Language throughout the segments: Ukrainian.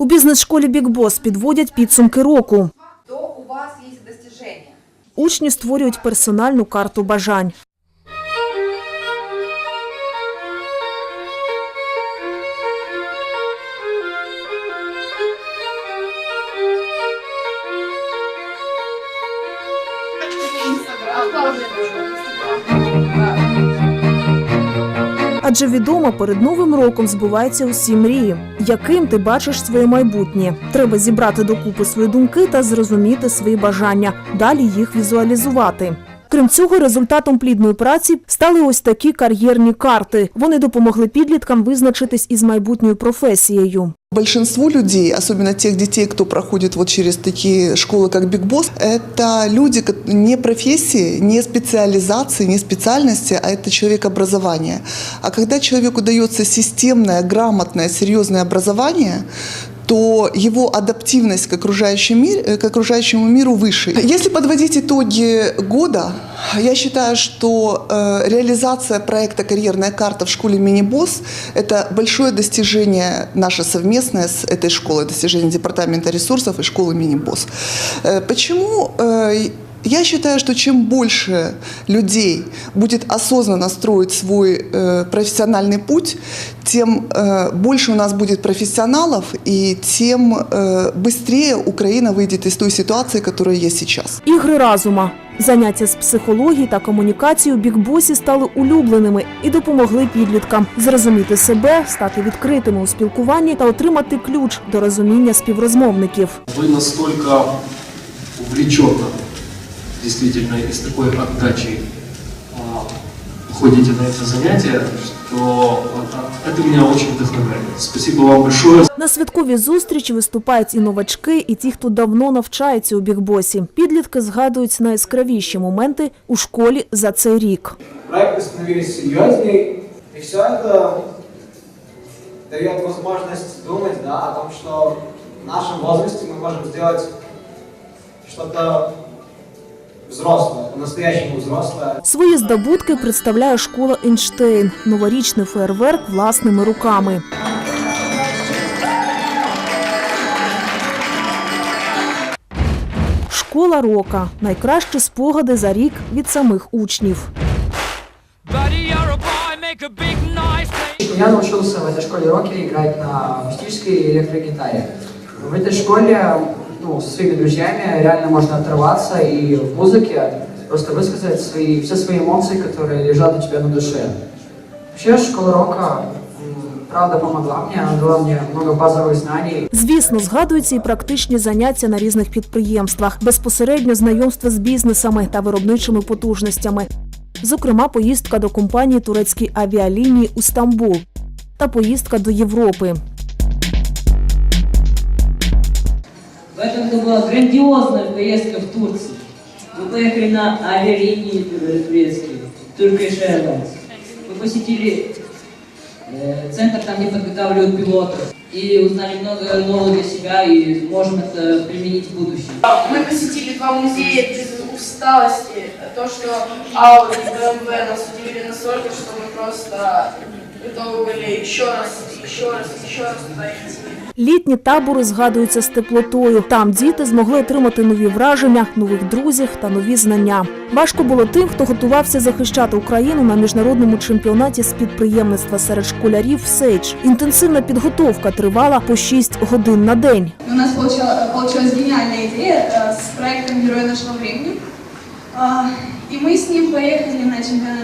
У бізнес-школі Бікбос підводять підсумки року. то у вас есть достижения. Учні створюють персональну карту бажань. Адже відомо, перед новим роком збуваються усі мрії. Яким ти бачиш своє майбутнє? Треба зібрати докупи свої думки та зрозуміти свої бажання, далі їх візуалізувати. Крім цього, результатом плідної праці стали ось такі кар'єрні карти. Вони допомогли підліткам визначитись із майбутньою професією. Большинство людей, особенно тех детей, кто проходит вот через такие школы, как Биг Босс, это люди ко- не профессии, не специализации, не специальности, а это человек образования. А когда человеку дается системное, грамотное, серьезное образование, то его адаптивность к, окружающему мир- э, к окружающему миру выше. Если подводить итоги года, я считаю, что э, реализация проекта «Карьерная карта» в школе «Мини-босс» – это большое достижение наше совместное с этой школой, достижение Департамента ресурсов и школы «Мини-босс». Э, почему э, я считаю, что чем больше людей будет осознанно строить свой э, профессиональный путь, тем э, больше у нас будет профессионалов, и тем э, быстрее Украина выйдет из той ситуации, которая есть сейчас. Ігри разума. Заняття з психології та комунікації у бікбосі стали улюбленими і допомогли підліткам зрозуміти себе, стати відкритими у спілкуванні та отримати ключ до розуміння співрозмовників. Вы настолько увлеченно, действительно, и с такой отдачей а, ходите на это занятие, что а, это меня очень вдохновляет. Спасибо вам большое. На святковій зустрічі виступають і новачки, і ті, хто давно навчається у бікбосі. Підлітки згадують найяскравіші моменти у школі за цей рік. проекты становились серьезнее, и все это дает возможность думать да, о том, что в нашем возрасте мы можем сделать что-то взрослое, по-настоящему взрослое. Свої здобутки представляє школа Ейнштейн – новорічний феєрверк власними руками. Школа рока найкращі спогади за рік від самих учнів. Buddy, you're a boy, make a big noise. Play. Я научился в этой школе роке играть на акустической и электрогитаре. В этой школе ну, со своими друзьями реально можно оторваться и в музыке просто высказать свои, все свои эмоции, которые лежат у тебя на душе. Вообще школа рока м, правда помогла мне, она дала мне много базовых знаний. Звісно, згадуються і практичні заняття на різних підприємствах, безпосередньо знайомство з бізнесами та виробничими потужностями. Зокрема, поїздка до компанії турецької авіалінії у Стамбул та поїздка до Європи. Году была грандиозная поездка в Турцию. Мы поехали на авиалинии турецкие, Turkish Airlines. Мы посетили э, центр, там, где подготавливают пилотов. И узнали много нового для себя и можем это применить в будущем. Мы посетили два музея без усталости. То, что Audi и BMW нас удивили настолько, что мы просто готовы были еще раз, еще раз, еще раз туда идти. Літні табори згадуються з теплотою. Там діти змогли отримати нові враження, нових друзів та нові знання. Важко було тим, хто готувався захищати Україну на міжнародному чемпіонаті з підприємництва серед школярів «Сейдж». Інтенсивна підготовка тривала по 6 годин на день. У нас получила- получилась гениальная идея э, с проектом «Герои нашего времени». А, И мы с ним поехали на чемпионат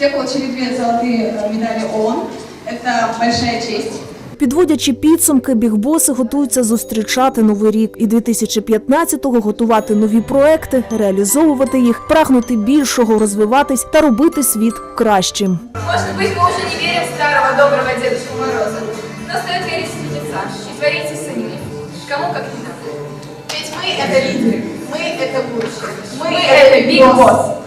мира, где получили две золотые э, медали ООН. Это большая честь. Підводячи підсумки, бігбоси готуються зустрічати новий рік і 2015-го готувати нові проекти, реалізовувати їх, прагнути більшого, розвиватись та робити світ кращим. Может быть, мы уже не верим в старого доброго Дедушку Мороза, но стоит верить в чудеса и творите сами. Кому как не нам. Ведь мы это лидеры, мы это будущее, мы, это Биг Босс.